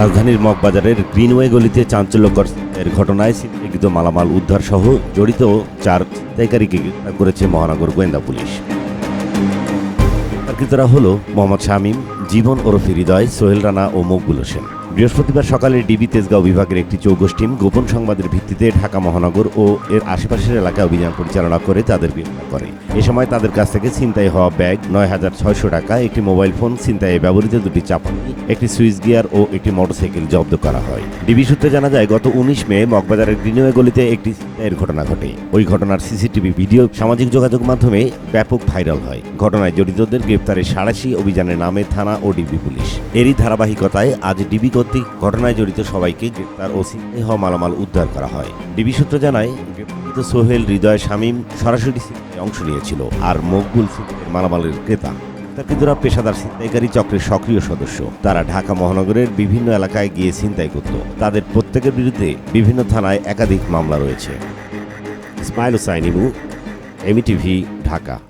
রাজধানীর মগবাজারের গ্রিনওয়ে গলিতে চাঞ্চল্যকর এর ঘটনায় ছিনতাইকৃত মালামাল উদ্ধার সহ জড়িত চার ছিনতাইকারীকে গ্রেপ্তার করেছে মহানগর গোয়েন্দা পুলিশ। গ্রেপ্তারকৃতরা হল মোহাম্মদ শামীম, জীবন ওরফি হৃদয়, সোহেল রানা ও মকবুল হোসেন। বৃহস্পতিবার সকালে ডিবি তেজগাঁও বিভাগের একটি চৌকস টিম গোপন সংবাদের ভিত্তিতে ঢাকা মহানগর ও এর আশেপাশের এলাকায় অভিযান পরিচালনা করে তাদের গ্রেপ্তার করে। এ সময় তাদের কাছ থেকে ছিনতাই হওয়া ব্যাগ, নয় হাজার ছয়শো টাকা, একটি মোবাইল ফোন, ছিনতাইয়ে ব্যবহৃত দুটি চাপানি, একটি সুইচ গিয়ার ও একটি মোটরসাইকেল জব্দ করা হয়। ডিবি সূত্রে জানা যায়, গত উনিশ মে মগবাজারের গ্রিনওয়ে গলিতে একটি ছিনতাইয়ের ঘটনা ঘটে। ওই ঘটনার সিসিটিভি ভিডিও, সামাজিক যোগাযোগ মাধ্যমে ব্যাপক ভাইরাল হয়। ঘটনায় জড়িতদের গ্রেপ্তারে সাড়াশি অভিযানের নামে থানা ও ডিবি পুলিশ। এরই ধারাবাহিকতায় আজ ডিবি কর্তৃক ঘটনায় জড়িত সবাইকে গ্রেপ্তার ও হওয়া মালামাল উদ্ধার করা হয়। ডিবি সূত্র জানায়, গ্রেপ্তারকৃত সোহেল হৃদয় শামীম সরাসরি অংশ নিয়েছিল আর মকবুল মালামালের ক্রেতা। গ্রেপ্তারকৃতরা পেশাদার ছিনতাইকারী চক্রের সক্রিয় সদস্য। তারা ঢাকা মহানগরের বিভিন্ন এলাকায় গিয়ে ছিনতাই করত। তাদের প্রত্যেকের বিরুদ্ধে বিভিন্ন থানায় একাধিক মামলা রয়েছে। ইসমাইল হোসাইন ইমু এমি টিভি ঢাকা।